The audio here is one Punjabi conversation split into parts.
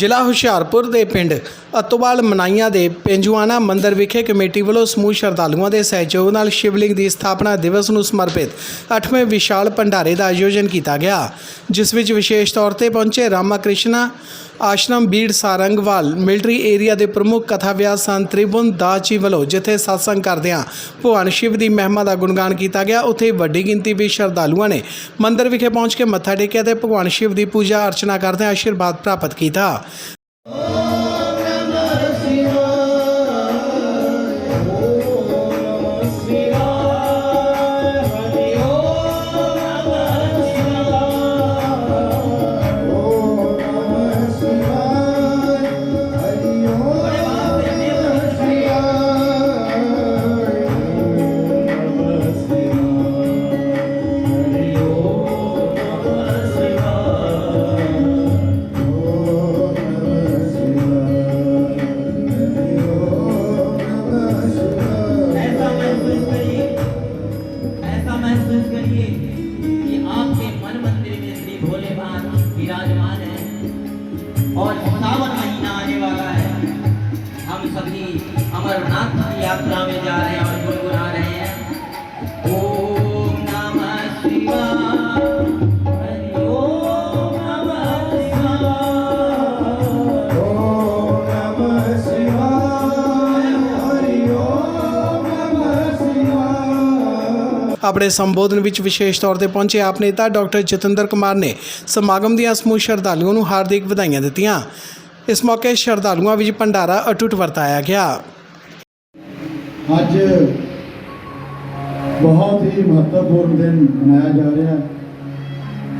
ਜ਼ਿਲ੍ਹਾ ਹੁਸ਼ਿਆਰਪੁਰ ਦੇ ਪਿੰਡ ਅਤੋਵਾਲ ਮਨਾਈਆਂ ਦੇ ਪੇਂਜੂਆਨਾ ਮੰਦਿਰ ਵਿਖੇ ਕਮੇਟੀ ਵੱਲੋਂ ਸਮੂਹ ਸ਼ਰਧਾਲੂਆਂ ਦੇ ਸਹਿਯੋਗ ਨਾਲ ਸ਼ਿਵਲਿੰਗ ਦੀ ਸਥਾਪਨਾ ਦਿਵਸ ਨੂੰ ਸਮਰਪਿਤ 8ਵੇਂ ਵਿਸ਼ਾਲ ਭੰਡਾਰੇ ਦਾ ਆਯੋਜਨ ਕੀਤਾ ਗਿਆ, ਜਿਸ ਵਿੱਚ ਵਿਸ਼ੇਸ਼ ਤੌਰ ਤੇ ਪਹੁੰਚੇ ਰਾਮਾਕ੍ਰਿਸ਼ਨਾ, ਆਸ਼ਰਮ ਬੀੜ ਸਾਰੰਗਵਾਲ, ਮਿਲਟਰੀ ਏਰੀਆ ਦੇ ਪ੍ਰਮੁੱਖ ਕਥਾ ਵਿਆਸ ਸੰਤ ਤ੍ਰਿਭੁਨ ਦਾਸ ਜੀ ਵੱਲੋਂ ਜਿੱਥੇ ਸਤਸੰਗ ਕਰਦਿਆਂ ਭਗਵਾਨ ਸ਼ਿਵ ਦੀ ਮਹਿਮਾ ਦਾ ਗੁਣਗਾਨ ਕੀਤਾ ਗਿਆ, ਉੱਥੇ ਵੱਡੀ ਗਿਣਤੀ ਵਿੱਚ ਸ਼ਰਧਾਲੂਆਂ ਨੇ ਮੰਦਿਰ ਵਿਖੇ ਪਹੁੰਚ ਕੇ ਮੱਥਾ ਟੇਕਿਆ ਤੇ ਭਗਵਾਨ ਸ਼ਿਵ ਦੀ ਪੂਜਾ ਅਰਚਨਾ ਕਰਦਿਆਂ ਆਸ਼ੀਰਵਾਦ ਪ੍ਰਾਪਤ ਕੀਤਾ। श्री भोले बाबा विराजमान है और सावन महीना आने वाला है हम सभी अमरनाथ की यात्रा में जा रहे हैं ਆਪਣੇ ਸੰਬੋਧਨ ਵਿੱਚ ਵਿਸ਼ੇਸ਼ ਤੌਰ ਤੇ ਪਹੁੰਚੇ ਆਪ ਨੇਤਾ ਡਾਕਟਰ ਜਤਿੰਦਰ ਕੁਮਾਰ ਨੇ ਸਮਾਗਮ ਦੀਆਂ ਸਮੂਹ ਸ਼ਰਧਾਲੂਆਂ ਨੂੰ ਹਾਰਦਿਕ ਵਧਾਈਆਂ ਦਿੱਤੀਆਂ। ਇਸ ਮੌਕੇ ਸ਼ਰਧਾਲੂਆਂ ਵਿੱਚ ਭੰਡਾਰਾ ਅਟੁੱਟ ਵਰਤਾਇਆ ਗਿਆ। ਅੱਜ ਬਹੁਤ ਹੀ ਮਹੱਤਵਪੂਰਨ ਦਿਨ ਮਨਾਇਆ ਜਾ ਰਿਹਾ। ਹੈ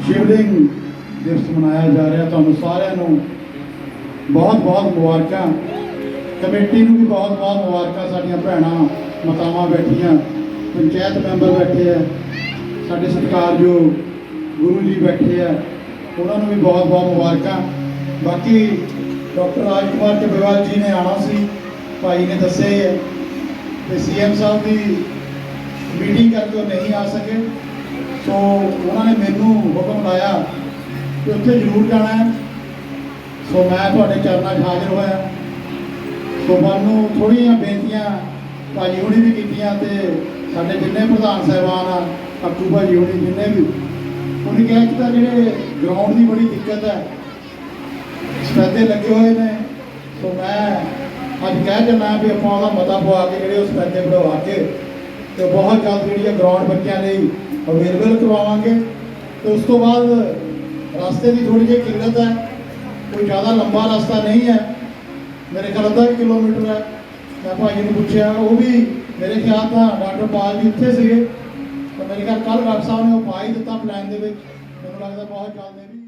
ਸ਼ਿਵਲਿੰਗ ਦਿਵਸ ਮਨਾਇਆ ਜਾ ਰਿਹਾ। ਤੁਹਾਨੂੰ ਸਾਰਿਆਂ ਨੂੰ ਬਹੁਤ ਬਹੁਤ ਮੁਬਾਰਕਾਂ। ਕਮੇਟੀ ਨੂੰ ਵੀ ਬਹੁਤ ਬਹੁਤ ਮੁਬਾਰਕਾਂ। ਸਾਡੀਆਂ ਭੈਣਾਂ, ਮਾਤਾਵਾਂ ਬੈਠੀਆਂ। ਪੰਚਾਇਤ ਮੈਂਬਰ ਬੈਠੇ ਆ, ਸਾਡੇ ਸਤਿਕਾਰਯੋਗ ਗੁਰੂ ਜੀ ਬੈਠੇ ਆ, ਉਹਨਾਂ ਨੂੰ ਵੀ ਬਹੁਤ ਬਹੁਤ ਮੁਬਾਰਕਾਂ। ਬਾਕੀ ਡਾਕਟਰ ਰਾਜਕੁਮਾਰ ਚੱਬੇਵਾਲ ਜੀ ਨੇ ਆਉਣਾ ਸੀ, ਭਾਈ ਨੇ ਦੱਸਿਆ ਹੀ ਹੈ ਤੇ ਸੀਐਮ ਸਾਹਿਬ ਦੀ ਮੀਟਿੰਗ ਕਰਕੇ ਉਹ ਨਹੀਂ ਆ ਸਕੇ। ਸੋ ਉਹਨਾਂ ਨੇ ਮੈਨੂੰ ਹੁਕਮ ਲਾਇਆ ਕਿ ਉੱਥੇ ਜ਼ਰੂਰ ਜਾਣਾ ਹੈ। ਸੋ ਮੈਂ ਤੁਹਾਡੇ ਚਰਨਾਂ 'ਚ ਹਾਜ਼ਰ ਹੋਇਆ। ਸੋ ਮੈਨੂੰ ਥੋੜ੍ਹੀਆਂ ਬੇਨਤੀਆਂ ਭਾਜੀ ਹੁਣੀ ਵੀ ਕੀਤੀਆਂ ਤੇ ਸਾਡੇ ਜਿੰਨੇ ਪ੍ਰਧਾਨ ਸਾਹਿਬਾਨ ਆ ਅੱਕੂ ਭਾਜੀ ਹੁਣੀ ਜਿੰਨੇ ਵੀ, ਉਹਨੇ ਕਿਹਾ ਕਿ ਤਾਂ ਜਿਹੜੇ ਗਰਾਊਂਡ ਦੀ ਬੜੀ ਦਿੱਕਤ ਹੈ, ਸਪੈਦੇ ਲੱਗੇ ਹੋਏ ਨੇ, ਸੋ ਮੈਂ ਅੱਜ ਕਹਿ ਚੱਲਾਂ ਵੀ ਆਪਾਂ ਉਹਦਾ ਮਤਾ ਪਵਾ ਕੇ ਜਿਹੜੇ ਉਹ ਸਪੈਦੇ ਬਣਵਾ ਕੇ ਤੇ ਬਹੁਤ ਜਲਦ ਜਿਹੜੀ ਹੈ ਗਰਾਊਂਡ ਬੱਚਿਆਂ ਲਈ ਅਵੇਲੇਬਲ ਕਰਵਾਵਾਂਗੇ। ਤੇ ਉਸ ਤੋਂ ਬਾਅਦ ਰਸਤੇ ਦੀ ਥੋੜੀ ਜਿਹੀ ਕਿੱਲਤ ਹੈ, ਕੋਈ ਜ਼ਿਆਦਾ ਲੰਬਾ ਰਸਤਾ ਨਹੀਂ ਹੈ। ਮੇਰੇ ਖਿਆਲ ਅੱਧਾ ਕੁ ਕਿਲੋਮੀਟਰ ਹੈ। ਮੈਂ ਭਾਜੀ ਨੂੰ ਪੁੱਛਿਆ, ਉਹ ਵੀ ਮੇਰੇ ਖਿਆਲ ਤਾਂ ਡਾਕਟਰ ਪਾਲ ਜੀ ਇੱਥੇ ਸੀਗੇ। ਤਾਂ ਮੇਰੇ ਖਿਆਲ ਕੱਲ ਡਾਕਟਰ ਸਾਹਿਬ ਨੇ ਉਹ ਪਾ ਹੀ ਦਿੱਤਾ ਪਲਾਨ ਦੇ ਵਿੱਚ। ਮੈਨੂੰ ਲੱਗਦਾ ਬਹੁਤ ਜਲਦ ਵੀ।